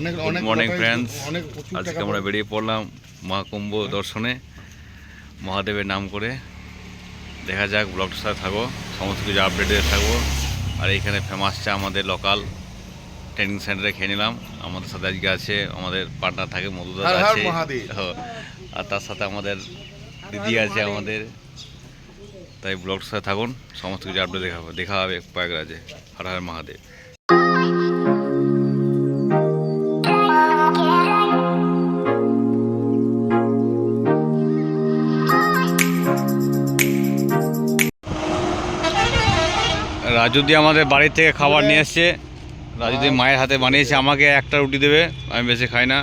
অনেক গুড অনেক morning friends আজকে আমরা বেরিয়ে পড়লাম মহাকুম্ভ দর্শনে। মহাদেবের নাম করে। দেখা যাক ব্লগটার সাথে থাকো। সমস্ত কিছু আপডেটে থাকব। আর এইখানে ফেমাস চা আমাদের লোকাল ট্রেনিং সেন্টারে খেয়ে নিলাম। আমাদের সাথে আজকে আছে আমাদের পার্টনার থাকে মধুদার হর হর আছে। হ্যাঁ, আর তার সাথে আমাদের দিদি আছে আমাদের। তাই ব্লগটার সাথে থাকুন। সমস্ত কিছু আপডেট দেখা হবে দেখা হবে প্রয়াগরাজে হর হর মহাদেব। রাজুদি আমাদের বাড়ি থেকে খাবার নিয়ে এসছে রাজুদি মায়ের হাতে বানিয়েছে আমাকে একটা রুটি দেবে আমি বেশি খাই না।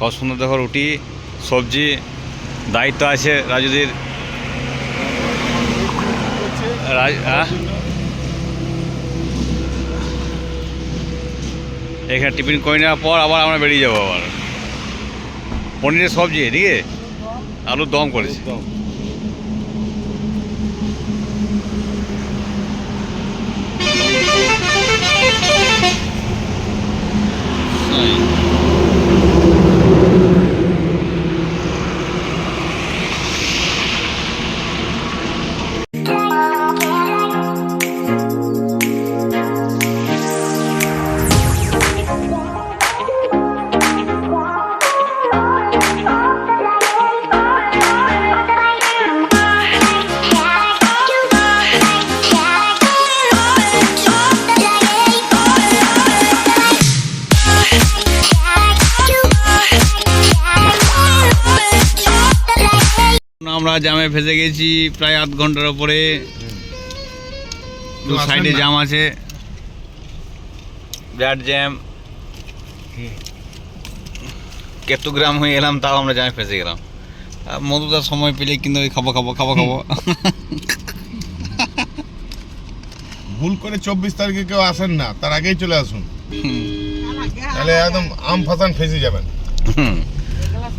কত সুন্দর দেখো রুটি সবজি দায়িত্ব আছে রাজুদির? এখানে টিফিন করে নেওয়ার পর আবার আমরা বেরিয়ে যাব আবার। পনিরের সবজি এদিকে? আলুর দম। করেছে। আমরা জামে ফেসে গেছি প্রায় আধ ঘণ্টার ওপরে দু সাইডে। জাম আছে। বিরাট জ্যাম। কেতুগ্রাম হয়ে এলাম তাও আমরা জামে ফেসে গেলাম। আর মধুদার সময় পেলে কিন্তু ওই খাব খাব খাব খাব। ভুল করে চব্বিশ তারিখে কেউ আসেন না তার আগেই চলে আসুন। তাহলে একদম আম ফাসান ফেসে যাবেন।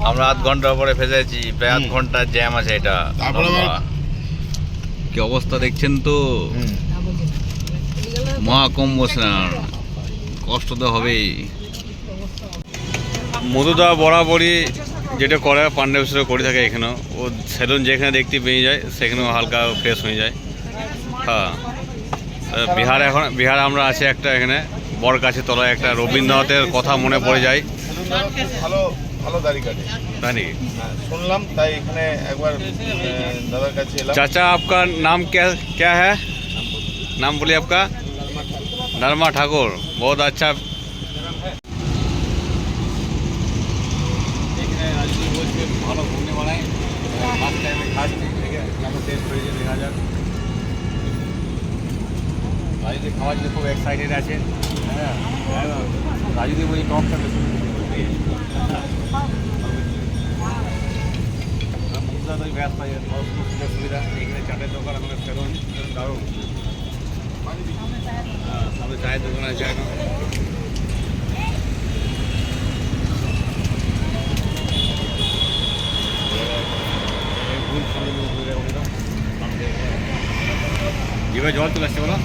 আমরা আধ ঘণ্টার পরে ফেসে আছি প্রায় আধ হুম। ঘণ্টার জ্যাম আছে এটা। কি অবস্থা দেখছেন তো? মহাকুম্ভ স্নান কষ্ট তো হবেই। মধুদা বরাবরই যেটা করে পাণ্ডব সেটা করে থাকে এখানেও ও সেলুন যেখানে দেখতে পেয়ে যায় সেখানেও হালকা ফ্রেশ হয়ে যায়। হ্যাঁ। বিহার এখন বিহার আমরা আছি একটা এখানে বর কাছে তলায় একটা রবীন্দ্রনাথের কথা মনে পড়ে যায়। ভালো ভালো দাড়ি কাটে তাই নাকি হ্যাঁ, শুনলাম তাই এখানে একবার আহ, দাদার কাছে এলাম चाचा आपका नाम क्या क्या है नाम बोलिए आपका नरमा ठाकुर बहुत अच्छा ভালো ঘুগনি বানায় ফার্স্ট টাইমে খাচ্ছি দেখে কেমন টেস্ট হয়েছে দেখা যাক রাজুদি খাওয়ার জন্য খুব এক্সাইটেড আছে হ্যাঁ রাজুদি বলি টকটা বেশি মুদ্রা তো সুবিধা এখানে চাটের দোকান আমাদের সেলুন দারুণ সামনে চায়ের দোকান আছে এখন জিভে জল চলে বলো।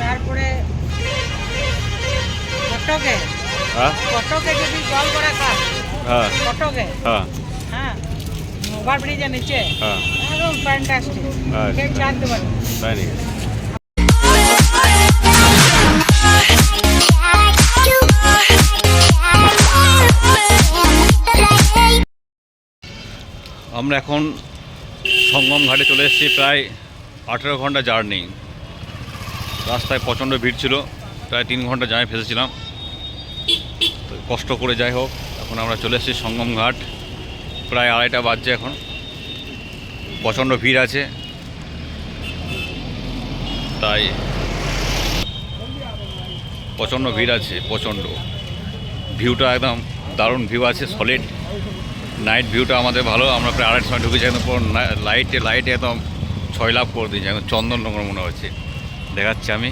তারপরে কটকে। হ্যাঁ? কটকে যদি জল করে হ্যাঁ। কটকে। হ্যাঁ। হ্যাঁ। ওভার ব্রিজের নিচে। হ্যাঁ। একদম ফ্যান্টাস্টিক তাই নাকি? আমরা এখন সঙ্গম ঘাটে চলে এসেছি প্রায় আঠেরো ঘণ্টা জার্নি। রাস্তায় প্রচণ্ড ভিড় ছিল প্রায় তিন ঘণ্টা জামে ফেসেছিলাম। কষ্ট করে যাই হোক, এখন আমরা চলে এসেছি সঙ্গম ঘাট। প্রায় আড়াইটা বাজছে এখন। প্রচণ্ড ভিড় আছে। তাই প্রচণ্ড ভিড় আছে, প্রচণ্ড। ভিউটা একদম দারুণ ভিউ আছে সলিড নাইট ভিউটা আমাদের ভালো। আমরা প্রায় আড়াইটার সময় ঢুকেছি একদম পুরো লাইটে লাইটে একদম ছয় লাভ করে দিয়েছি। একদম চন্দন রঙের মনে হচ্ছে। দেখাচ্ছি আমি।